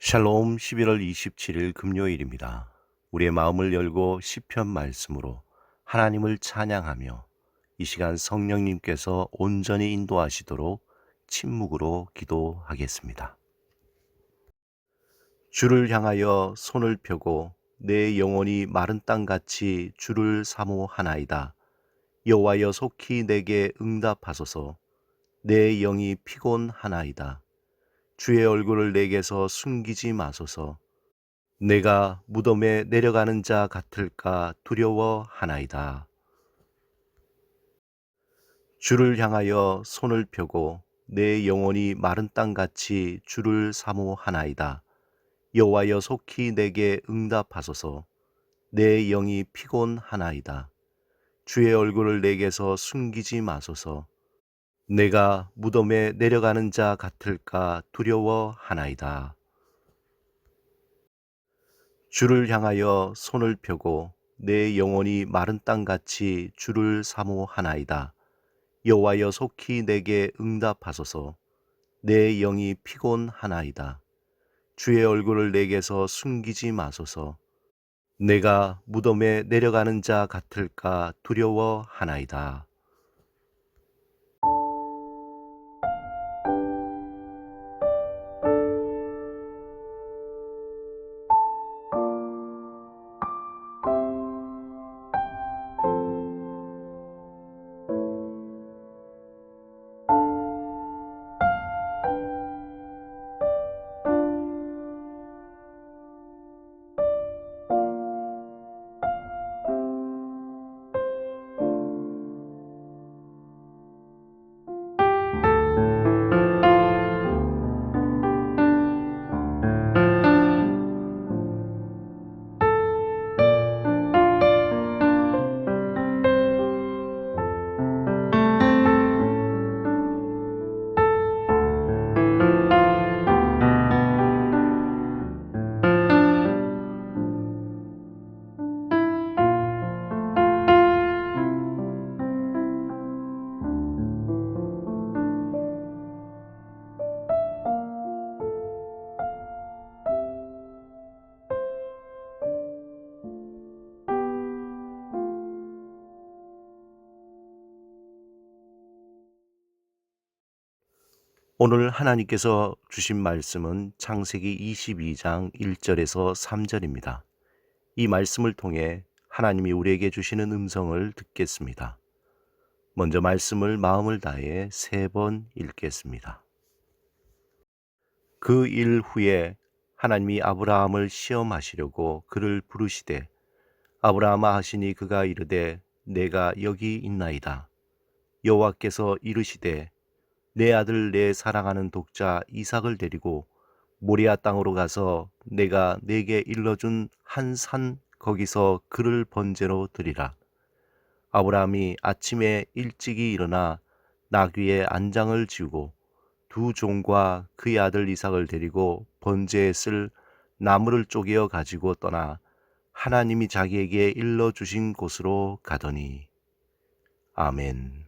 샬롬 11월 27일 금요일입니다. 우리의 마음을 열고 시편 말씀으로 하나님을 찬양하며 이 시간 성령님께서 온전히 인도하시도록 침묵으로 기도하겠습니다. 주를 향하여 손을 펴고 내 영혼이 마른 땅같이 주를 사모하나이다. 여호와여 속히 내게 응답하소서. 내 영이 피곤하나이다. 주의 얼굴을 내게서 숨기지 마소서. 내가 무덤에 내려가는 자 같을까 두려워하나이다. 주를 향하여 손을 펴고 내 영혼이 마른 땅같이 주를 사모하나이다. 여호와여 속히 내게 응답하소서. 내 영이 피곤하나이다. 주의 얼굴을 내게서 숨기지 마소서. 내가 무덤에 내려가는 자 같을까 두려워하나이다. 주를 향하여 손을 펴고 내 영혼이 마른 땅같이 주를 사모하나이다. 여호와여 속히 내게 응답하소서. 내 영이 피곤하나이다. 주의 얼굴을 내게서 숨기지 마소서. 내가 무덤에 내려가는 자 같을까 두려워하나이다. 오늘 하나님께서 주신 말씀은 창세기 22장 1절에서 3절입니다. 이 말씀을 통해 하나님이 우리에게 주시는 음성을 듣겠습니다. 먼저 말씀을 마음을 다해 세 번 읽겠습니다. 그 일 후에 하나님이 아브라함을 시험하시려고 그를 부르시되 아브라함아 하시니 그가 이르되 내가 여기 있나이다. 여호와께서 이르시되 내 아들 내 사랑하는 독자 이삭을 데리고 모리아 땅으로 가서 내가 내게 일러준 한 산 거기서 그를 번제로 드리라. 아브라함이 아침에 일찍이 일어나 나귀의 안장을 지우고 두 종과 그의 아들 이삭을 데리고 번제에 쓸 나무를 쪼개어 가지고 떠나 하나님이 자기에게 일러 주신 곳으로 가더니 아멘.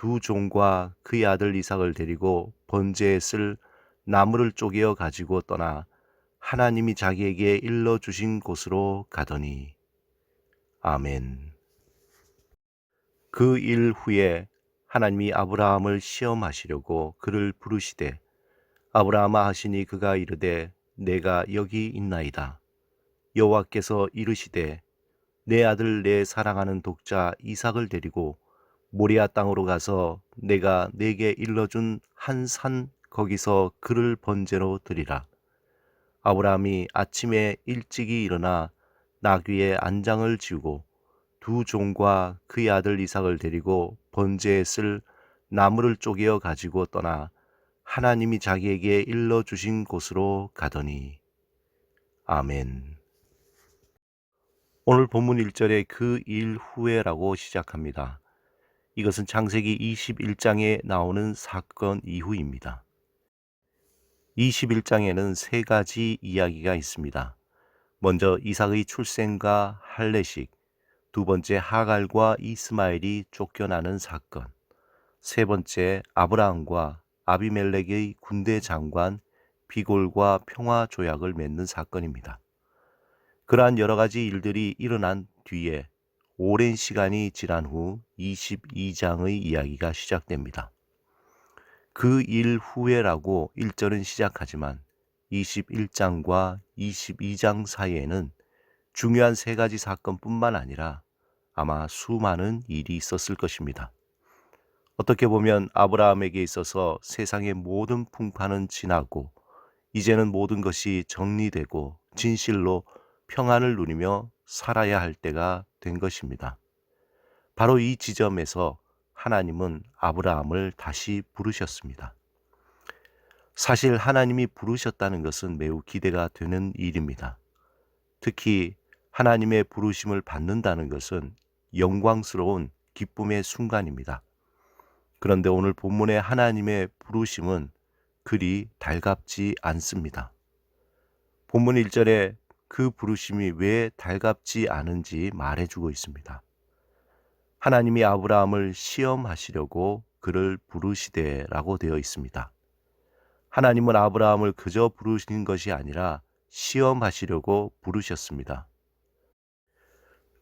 두 종과 그의 아들 이삭을 데리고 번제에 쓸 나무를 쪼개어 가지고 떠나 하나님이 자기에게 일러 주신 곳으로 가더니 아멘. 그 일 후에 하나님이 아브라함을 시험하시려고 그를 부르시되 아브라함아 하시니 그가 이르되 내가 여기 있나이다. 여호와께서 이르시되 내 아들 내 사랑하는 독자 이삭을 데리고 모리아 땅으로 가서 내가 내게 일러준 한 산 거기서 그를 번제로 드리라. 아브라함이 아침에 일찍이 일어나 나귀의 안장을 지우고 두 종과 그의 아들 이삭을 데리고 번제에 쓸 나무를 쪼개어 가지고 떠나 하나님이 자기에게 일러 주신 곳으로 가더니 아멘. 오늘 본문 1절에 그 일 후에라고 시작합니다. 이것은 창세기 21장에 나오는 사건 이후입니다. 21장에는 세 가지 이야기가 있습니다. 먼저 이삭의 출생과 할례식, 두 번째 하갈과 이스마엘이 쫓겨나는 사건, 세 번째 아브라함과 아비멜렉의 군대 장관 비골과 평화 조약을 맺는 사건입니다. 그러한 여러 가지 일들이 일어난 뒤에 오랜 시간이 지난 후 22장의 이야기가 시작됩니다. 그 일 후에라고 1절은 시작하지만 21장과 22장 사이에는 중요한 세 가지 사건뿐만 아니라 아마 수많은 일이 있었을 것입니다. 어떻게 보면 아브라함에게 있어서 세상의 모든 풍파는 지나고 이제는 모든 것이 정리되고 진실로 평안을 누리며 살아야 할 때가 된 것입니다. 바로 이 지점에서 하나님은 아브라함을 다시 부르셨습니다. 사실 하나님이 부르셨다는 것은 매우 기대가 되는 일입니다. 특히 하나님의 부르심을 받는다는 것은 영광스러운 기쁨의 순간입니다. 그런데 오늘 본문의 하나님의 부르심은 그리 달갑지 않습니다. 본문 1절에 그 부르심이 왜 달갑지 않은지 말해주고 있습니다. 하나님이 아브라함을 시험하시려고 그를 부르시되라고 되어 있습니다. 하나님은 아브라함을 그저 부르신 것이 아니라 시험하시려고 부르셨습니다.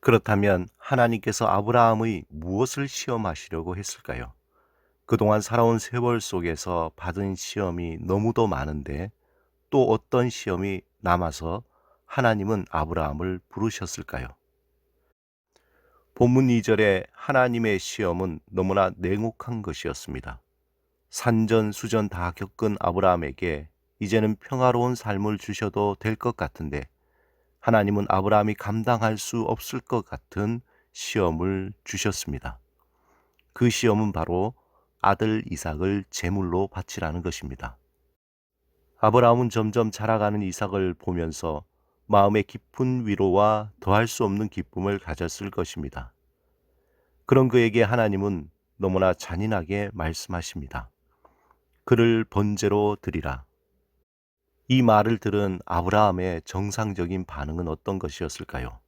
그렇다면 하나님께서 아브라함의 무엇을 시험하시려고 했을까요? 그동안 살아온 세월 속에서 받은 시험이 너무도 많은데 또 어떤 시험이 남아서 하나님은 아브라함을 부르셨을까요? 본문 2절에 하나님의 시험은 너무나 냉혹한 것이었습니다. 산전수전 다 겪은 아브라함에게 이제는 평화로운 삶을 주셔도 될 것 같은데 하나님은 아브라함이 감당할 수 없을 것 같은 시험을 주셨습니다. 그 시험은 바로 아들 이삭을 제물로 바치라는 것입니다. 아브라함은 점점 자라가는 이삭을 보면서 마음의 깊은 위로와 더할 수 없는 기쁨을 가졌을 것입니다. 그런 그에게 하나님은 너무나 잔인하게 말씀하십니다. 그를 번제로 드리라. 이 말을 들은 아브라함의 정상적인 반응은 어떤 것이었을까요?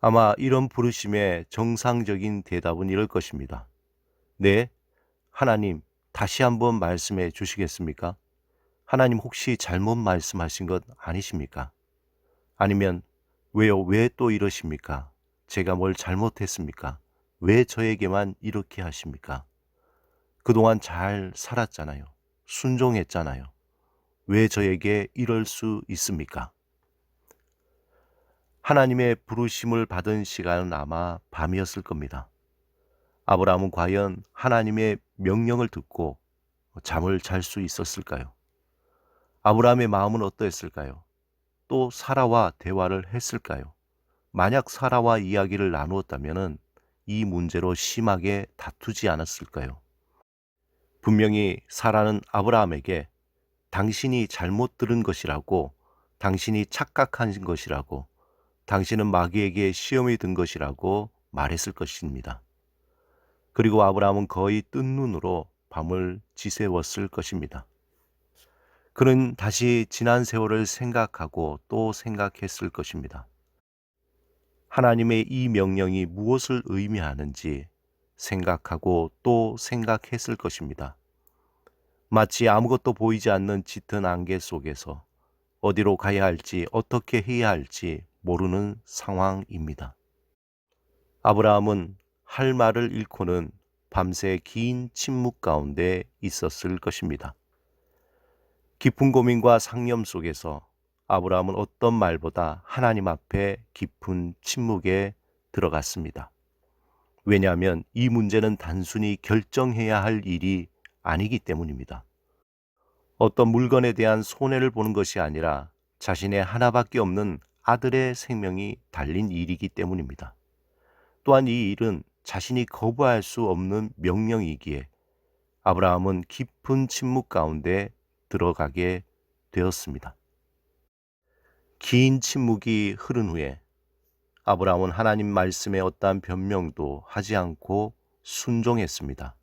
아마 이런 부르심의 정상적인 대답은 이럴 것입니다. 네, 하나님, 다시 한번 말씀해 주시겠습니까? 하나님 혹시 잘못 말씀하신 것 아니십니까? 아니면 왜요? 왜 또 이러십니까? 제가 뭘 잘못했습니까? 왜 저에게만 이렇게 하십니까? 그동안 잘 살았잖아요. 순종했잖아요. 왜 저에게 이럴 수 있습니까? 하나님의 부르심을 받은 시간은 아마 밤이었을 겁니다. 아브라함은 과연 하나님의 명령을 듣고 잠을 잘 수 있었을까요? 아브라함의 마음은 어떠했을까요? 또 사라와 대화를 했을까요? 만약 사라와 이야기를 나누었다면 이 문제로 심하게 다투지 않았을까요? 분명히 사라는 아브라함에게 당신이 잘못 들은 것이라고, 당신이 착각한 것이라고, 당신은 마귀에게 시험이 든 것이라고 말했을 것입니다. 그리고 아브라함은 거의 뜬 눈으로 밤을 지새웠을 것입니다. 그는 다시 지난 세월을 생각하고 또 생각했을 것입니다. 하나님의 이 명령이 무엇을 의미하는지 생각하고 또 생각했을 것입니다. 마치 아무것도 보이지 않는 짙은 안개 속에서 어디로 가야 할지 어떻게 해야 할지 모르는 상황입니다. 아브라함은 할 말을 잃고는 밤새 긴 침묵 가운데 있었을 것입니다. 깊은 고민과 상념 속에서 아브라함은 어떤 말보다 하나님 앞에 깊은 침묵에 들어갔습니다. 왜냐하면 이 문제는 단순히 결정해야 할 일이 아니기 때문입니다. 어떤 물건에 대한 손해를 보는 것이 아니라 자신의 하나밖에 없는 아들의 생명이 달린 일이기 때문입니다. 또한 이 일은 자신이 거부할 수 없는 명령이기에 아브라함은 깊은 침묵 가운데 들어가게 되었습니다. 긴 침묵이 흐른 후에 아브라함은 하나님 말씀에 어떠한 변명도 하지 않고 순종했습니다.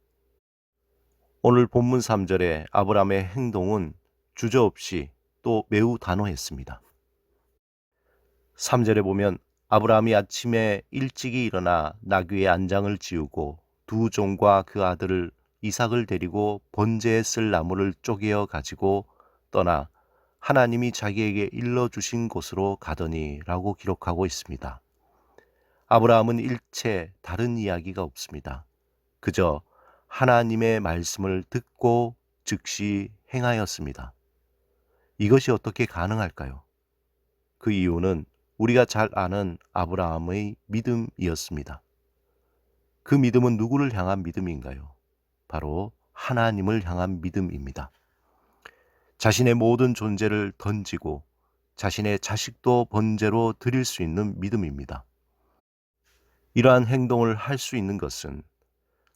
오늘 본문 3절에 아브라함의 행동은 주저없이 또 매우 단호했습니다. 3절에 보면 아브라함이 아침에 일찍이 일어나 나귀의 안장을 지우고 두 종과 그 아들을 이삭을 데리고 번제에 쓸 나무를 쪼개어 가지고 떠나 하나님이 자기에게 일러 주신 곳으로 가더니라고 기록하고 있습니다. 아브라함은 일체 다른 이야기가 없습니다. 그저 하나님의 말씀을 듣고 즉시 행하였습니다. 이것이 어떻게 가능할까요? 그 이유는 우리가 잘 아는 아브라함의 믿음이었습니다. 그 믿음은 누구를 향한 믿음인가요? 바로 하나님을 향한 믿음입니다. 자신의 모든 존재를 던지고 자신의 자식도 번제로 드릴 수 있는 믿음입니다. 이러한 행동을 할 수 있는 것은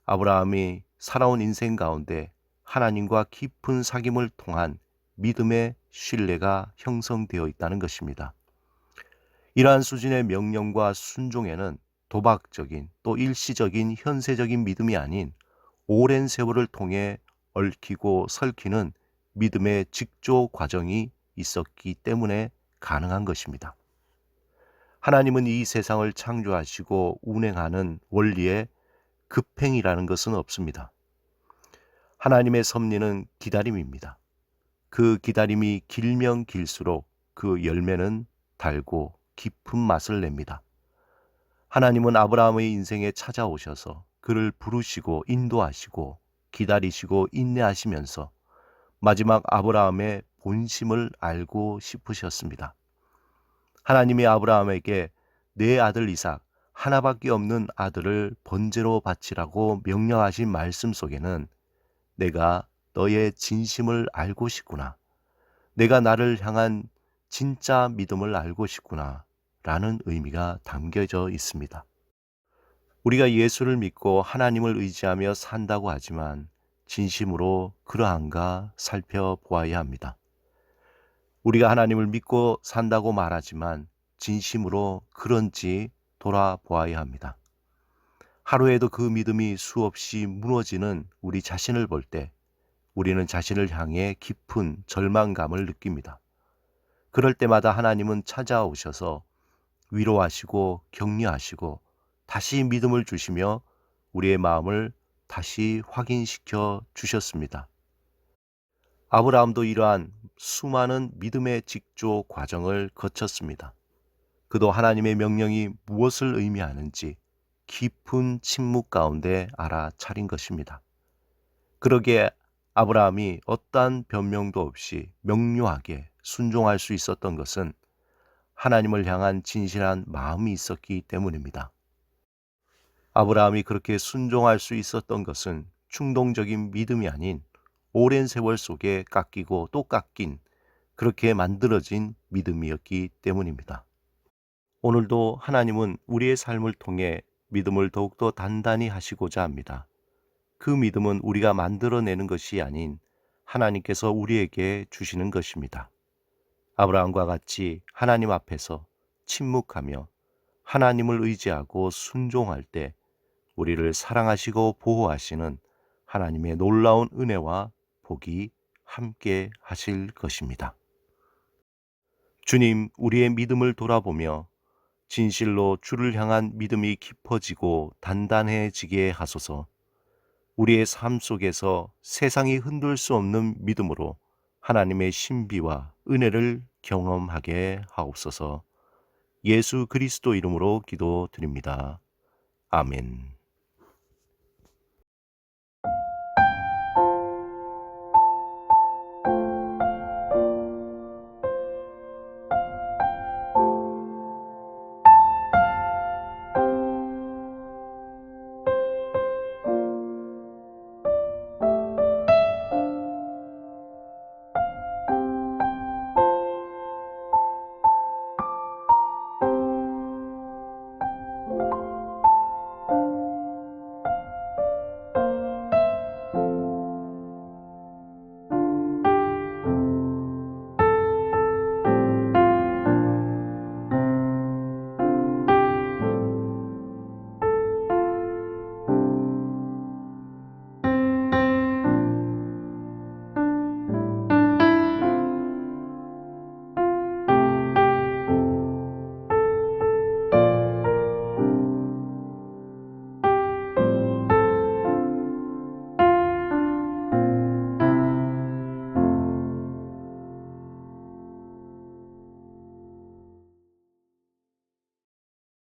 아브라함이 살아온 인생 가운데 하나님과 깊은 사귐을 통한 믿음의 신뢰가 형성되어 있다는 것입니다. 이러한 수준의 명령과 순종에는 도박적인 또 일시적인 현세적인 믿음이 아닌 오랜 세월을 통해 얽히고 설키는 믿음의 직조 과정이 있었기 때문에 가능한 것입니다. 하나님은 이 세상을 창조하시고 운행하는 원리에 급행이라는 것은 없습니다. 하나님의 섭리는 기다림입니다. 그 기다림이 길면 길수록 그 열매는 달고 깊은 맛을 냅니다. 하나님은 아브라함의 인생에 찾아오셔서 그를 부르시고 인도하시고 기다리시고 인내하시면서 마지막 아브라함의 본심을 알고 싶으셨습니다. 하나님이 아브라함에게 내 아들 이삭 하나밖에 없는 아들을 번제로 바치라고 명령하신 말씀 속에는 내가 너의 진심을 알고 싶구나. 내가 나를 향한 진짜 믿음을 알고 싶구나. 라는 의미가 담겨져 있습니다. 우리가 예수를 믿고 하나님을 의지하며 산다고 하지만 진심으로 그러한가 살펴보아야 합니다. 우리가 하나님을 믿고 산다고 말하지만 진심으로 그런지 돌아보아야 합니다. 하루에도 그 믿음이 수없이 무너지는 우리 자신을 볼 때 우리는 자신을 향해 깊은 절망감을 느낍니다. 그럴 때마다 하나님은 찾아오셔서 위로하시고 격려하시고 다시 믿음을 주시며 우리의 마음을 다시 확인시켜 주셨습니다. 아브라함도 이러한 수많은 믿음의 직조 과정을 거쳤습니다. 그도 하나님의 명령이 무엇을 의미하는지 깊은 침묵 가운데 알아차린 것입니다. 그러기에 아브라함이 어떠한 변명도 없이 명료하게 순종할 수 있었던 것은 하나님을 향한 진실한 마음이 있었기 때문입니다. 아브라함이 그렇게 순종할 수 있었던 것은 충동적인 믿음이 아닌 오랜 세월 속에 깎이고 또 깎인 그렇게 만들어진 믿음이었기 때문입니다. 오늘도 하나님은 우리의 삶을 통해 믿음을 더욱더 단단히 하시고자 합니다. 그 믿음은 우리가 만들어내는 것이 아닌 하나님께서 우리에게 주시는 것입니다. 아브라함과 같이 하나님 앞에서 침묵하며 하나님을 의지하고 순종할 때 우리를 사랑하시고 보호하시는 하나님의 놀라운 은혜와 복이 함께 하실 것입니다. 주님, 우리의 믿음을 돌아보며 진실로 주를 향한 믿음이 깊어지고 단단해지게 하소서 우리의 삶 속에서 세상이 흔들 수 없는 믿음으로 하나님의 신비와 은혜를 경험하게 하옵소서. 예수 그리스도 이름으로 기도드립니다. 아멘.